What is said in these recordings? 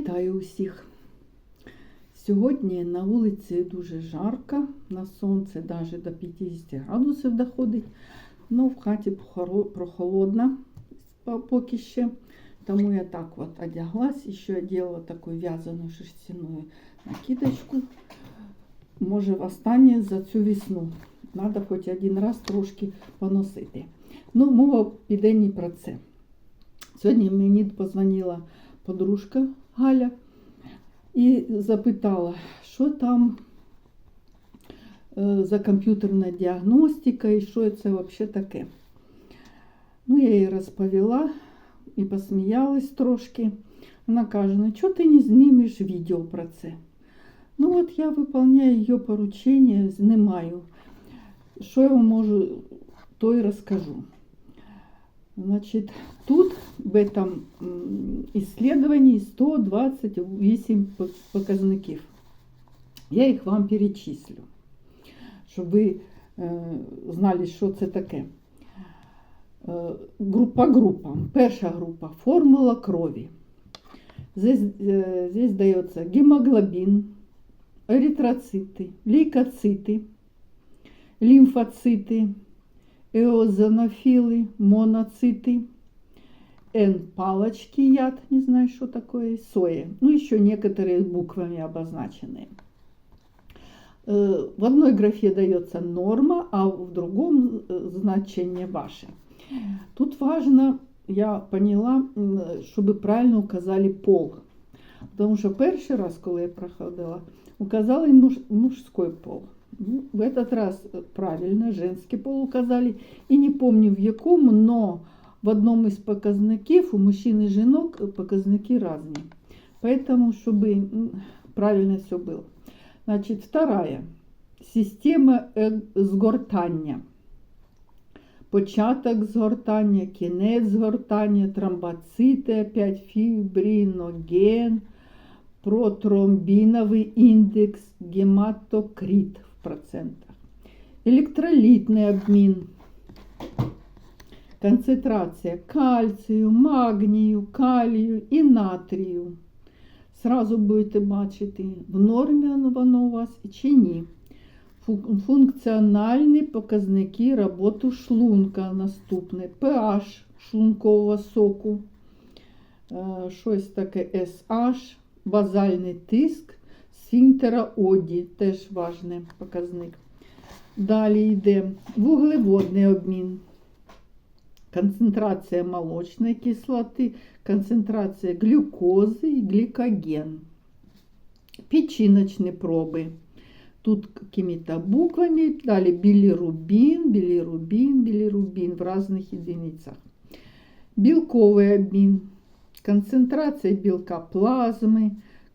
Вітаю усіх! Сьогодні на вулиці дуже жарко, на сонце навіть до 50 градусів доходить, але в хаті прохолодно поки ще. Тому я так вот одяглась, еще одела таку в'язану шерстяную накидочку. Може, останнє за цю весну. Надо хоч один раз трошки поносити. Ну, мова піде не про це. Сьогодні мені позвонила подружка Галя і запитала, що там е, за комп'ютерна діагностика і що це взагалі таке. Ну, я їй розповіла і посміялась трошки. Вона каже, ну чого ти не знімеш відео про це? Ну от я виконую її поручення, знімаю. Що я вам можу, то й розкажу. Значит, тут в этом м, исследовании 128 по- показників. Я їх вам перечислю, щоб ви е, знали, що це таке. Е, група групам. Перша група формула крові. Здесь, е, здесь дается гемоглобин, эритроциты, лейкоциты, лимфоциты, эозонофилы, моноциты, N-палочки яд, не знаю, что такое, соя. Ну, еще некоторые буквами обозначенные. Э, В одной графе дается норма, а в другом э, значение ваше. Тут важно, я поняла, м, щоб правильно указали пол. Тому що перший раз, коли я проходила, указали муж, мужской пол. Ну, В этот раз э, правильно, женский пол указали. І не помню в якому, но в одном из показників у мужчин и жінок показники разные. Поэтому, чтобы м, правильно все было. Значит, вторая. Система е- згортання. Початок згортання, кінець згортання, тромбоцити, опять фібриноген, протромбіновий індекс, гематокрит в процентах. Електролітний обмін. Концентрація кальцію, магнію, калію і натрію. Сразу будете бачити, в нормі воно у вас чи ні. Фу- Функціональні показники роботи шлунка наступне. pH шлункового соку. Щось таке SH, базальний тиск, сфінктера оді, теж важний показник. Далі йде вуглеводний обмін. Концентрація молочної кислоти, концентрація глюкози і глікоген. Печіночні проби. Тут какими-то буквами. Далі білірубін, білірубін, білірубін в різних единицях. Білковий обмін. Концентрація білка плазми,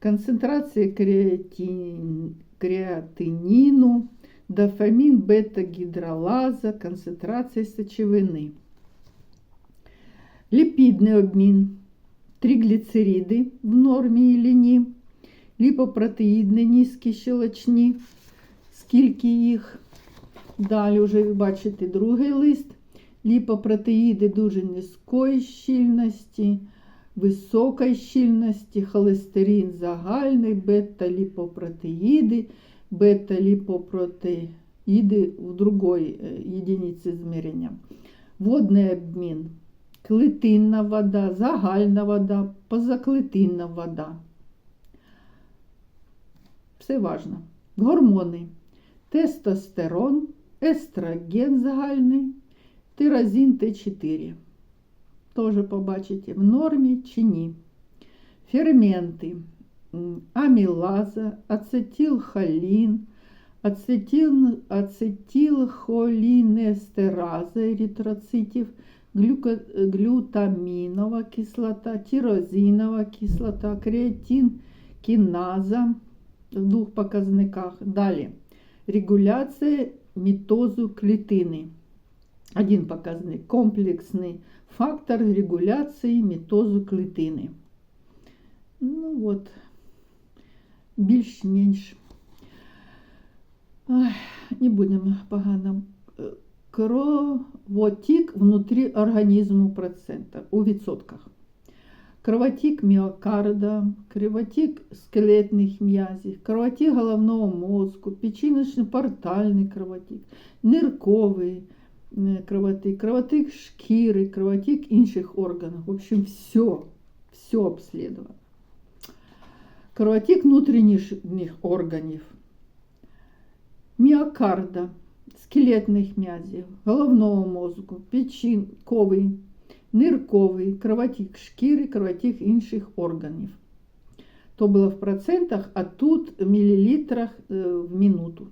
концентрація креатин, креатиніну, дофамін бета-гідролаза, концентрація сечовини. Ліпідний обмін. Тригліцериди в нормі і ні. Ліпопротеїдні низькі щелочні. Скільки їх? Далі вже бачите другий лист. Ліпопротеїди дуже низької щільності, високої щільності, холестерин загальний, бета-ліпопротеїди, бета-ліпопротеїди в другій е, єдиниці змірення. Водний обмін. Клетинна вода, загальна вода, позаклетинна вода. Все важно. Гормони. Тестостерон, естроген загальний, тирозин Т4. Тоже побачите, в нормі чи ні. Ферменти. М, Амілаза, ацетилхолін, ацетил, ацетилхолінестераза еритроцитів, глюка, глютамінова кислота, тирозинова кислота, креатин, кіназа в двох показниках. Далі регуляція мітозу клітини. Один показник комплексний Фактор регуляції мітозу клітини. Ну от, більш-менш. Не будемо погано. Кровотік внутрі організму процента у відсотках. кровотік міокарда, кровотік скелетних м'язів, кровотік головного мозку, печіночно-портальний кровотік, нирковий е, кровотік, кровотік шкіри, кровотік інших органів. В общем, все, все обслідував. Кровотік внутрішніх органів, міокарда, скелетних м'язів, головного мозку, печінковий, нирковий, кровотік шкіри, кровотік інших органів. То було в процентах, а тут в мілілітрах е, в минуту.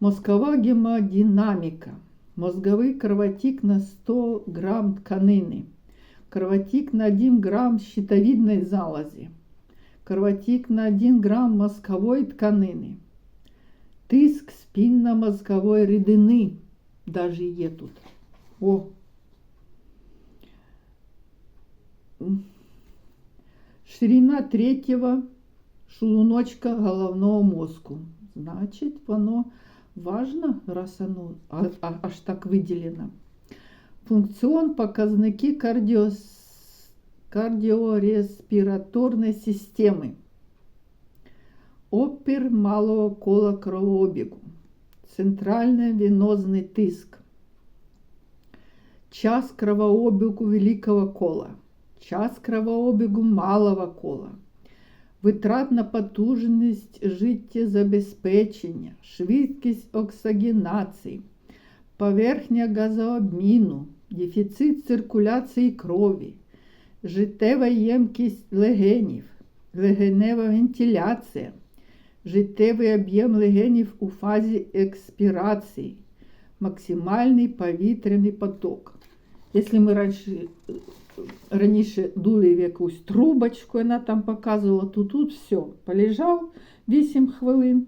Мозкова гемодинаміка. Мозговий кровотік на 100 грам тканини. Кровотік на 1 грам щитовидной залози. Кровотік на 1 грам мозкової тканини. Тиск спінно-мозкової рідини. Даже є тут. О, ширина третьего шлуночка головного мозку. Значить, воно важно, раз оно а- а- аж так виділено. Функціон показники кардіос... кардіореспіраторної системи. Опір малого кола кровообігу. Центральний венозний тиск. Час кровообігу великого кола. Час кровообігу малого кола. Витратна потужність життєзабезпечення, швидкість оксигенації, поверхня газообміну, дефіцит циркуляції крові, життєва ємкість легенів, легенева вентиляція, життєвий об'єм легенів у фазі експірації, максимальний повітряний поток. Якщо ми раніше, раніше дули в якусь трубочку, вона там показувала, то тут все, полежав 8 хвилин,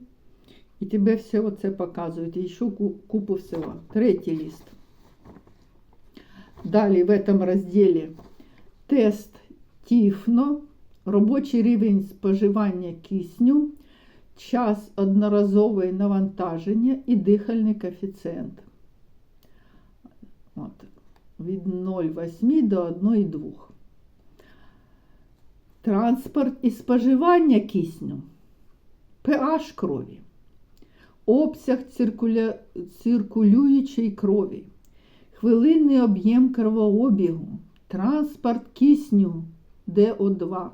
і тебе все оце показують. І ще купу всього. Третій лист. Далі в этом розділі тест Тіфно, робочий рівень споживання кисню, час одноразове навантаження і дихальний коефіцієнт. От, від 0,8 до 1,2. Транспорт і споживання кисню, pH крові, обсяг циркуля... циркулюючої крові, хвилинний об'єм кровообігу, транспорт кисню ДО2,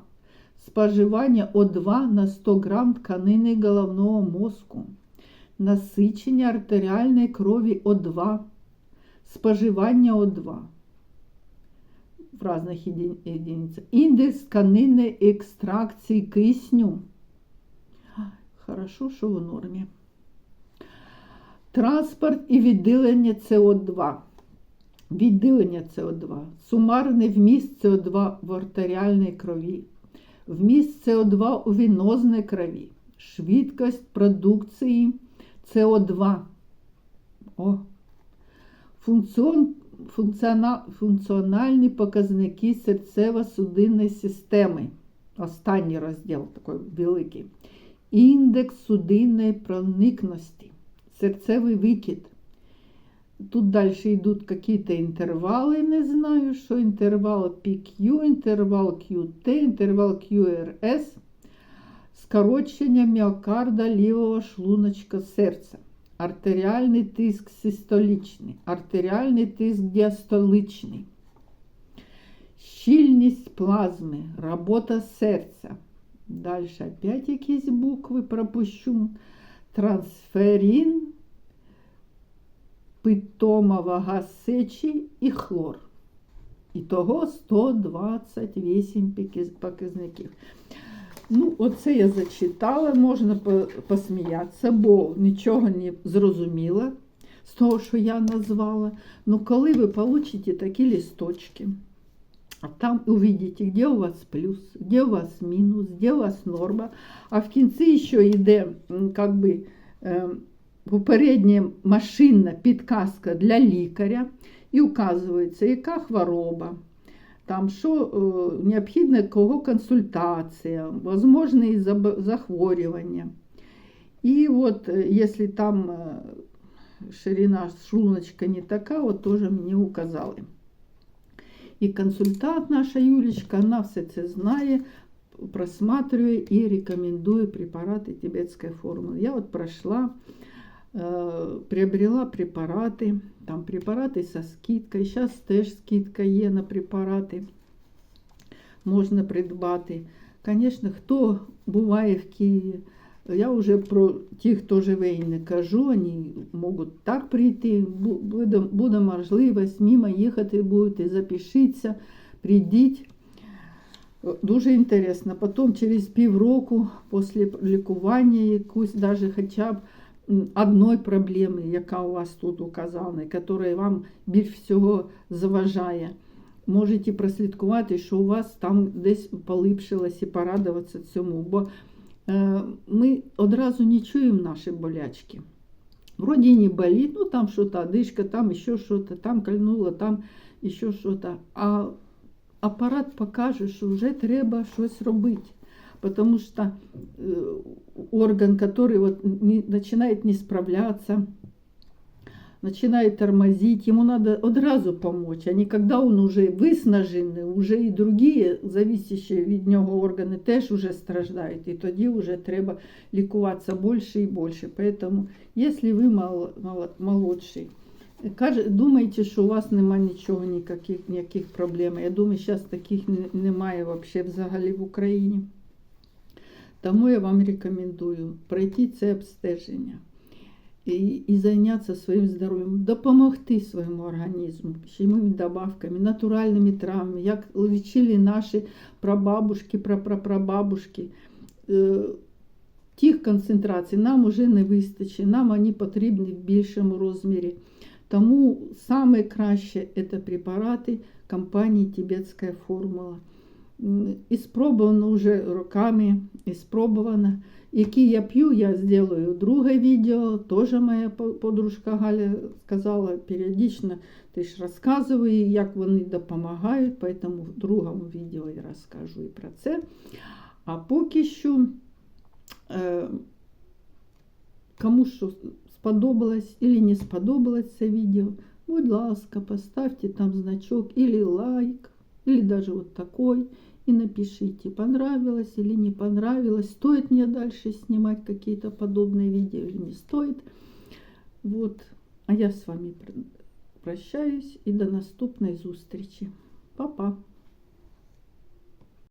споживання О2 на 100 грам тканини головного мозку, насичення артеріальної крові О2, споживання О2 в різних еди- единицях, індекс тканинної екстракції кисню. Хорошо, що в нормі. Транспорт і відділення СО2. Відділення СО2. Сумарний вміст СО2 в артеріальній крові. Вміст СО2 у венозній крові. Швидкість продукції СО2. О. Функціон, функціона, функціональні показники серцево-судинної системи. Останній розділ такий великий. Індекс судинної проникності. Серцевий викид. Тут дальше йдуть какие-то інтервали, не знаю, що інтервал PQ, інтервал QT, інтервал QRS, скорочення міокарда лівого шлуночка серця, артеріальний тиск систолічний, артеріальний тиск діастоличний, щільність плазми, робота серця. Далі опять якісь букви пропущу. Трансферин, питома вага сечі і хлор. Ітого 128 показників. Ну, оце я зачитала, можна по- посміятися, бо нічого не зрозуміла з того, що я назвала. Ну, коли ви получите такі листочки, там увидите, где у вас плюс, где у вас мінус, где у вас норма, а в кінці ще йде, как би, попередня машинна підказка для лікаря і указується, яка хвороба, там що е, необхідна кого консультація, заб- захворювання. І от, е, якщо там е, ширина шлуночка не така, от теж мені указали. І консультант наша Юлечка, вона все це знає, просматриває і рекомендує препарати тибетської формули. Я от пройшла, приобрела препарати, там препарати со скидкою, зараз теж скидка є на препарати, можна придбати. Звісно, хто буває в Києві, я вже про тих, хто живе і не кажу, вони можуть так прийти, буде, буде можливість, мимо їхати будете, запишіться, прийдіть. Дуже інтересно. Потім через півроку після лікування якусь, даже хоча б м, одної проблеми, яка у вас тут указана, яка вам більш всього заважає, можете прослідкувати, що у вас там десь полипшилось і порадуватися цьому. Бо е, ми одразу не чуємо наші болячки. Вроде не болит, ну там одышка, там еще что-то, там кольнуло, там еще что-то. А апарат покаже, що вже треба щось робити Потому что э, орган, который вот не, начинает не справляться, начинает тормозить, ему надо одразу помочь, а не когда он уже виснажений, уже і другі зависящі від нього органи теж уже страждають, і тоді вже треба лікуватися більше і більше. Поэтому, якщо ви мал, мал, молодший, Каже, думаєте, що у вас немає нічого, ніяких, ніяких проблем. Я думаю, зараз таких не- немає вообще взагалі в Україні. Тому я вам рекомендую пройти це обстеження і, і зайнятися своїм здоров'ям, допомогти своєму організму чимось добавками, натуральними травмами, як лічили наші прабабушки, прапрапрабабушки. Е, Тих концентрацій нам вже не вистачить, нам вони потрібні в більшому розмірі. Тому саме краще це препарати компанії Тибетська формула. І спробовано вже роками, і спробовано. Які я п'ю, я зроблю друге відео. Теж моя подружка Галя сказала періодично, ти ж розказує, як вони допомагають, тому в другому відео я розкажу і про це. А поки що, е, кому що сподобалось или не сподобалось це відео, будь ласка, поставьте там значок или лайк, или даже вот такой, и напишите, понравилось или не понравилось, стоит мне дальше снимать какие-то подобные видео или не стоит. Вот. А я с вами пр- прощаюсь и до наступной зустрічі. Па-па!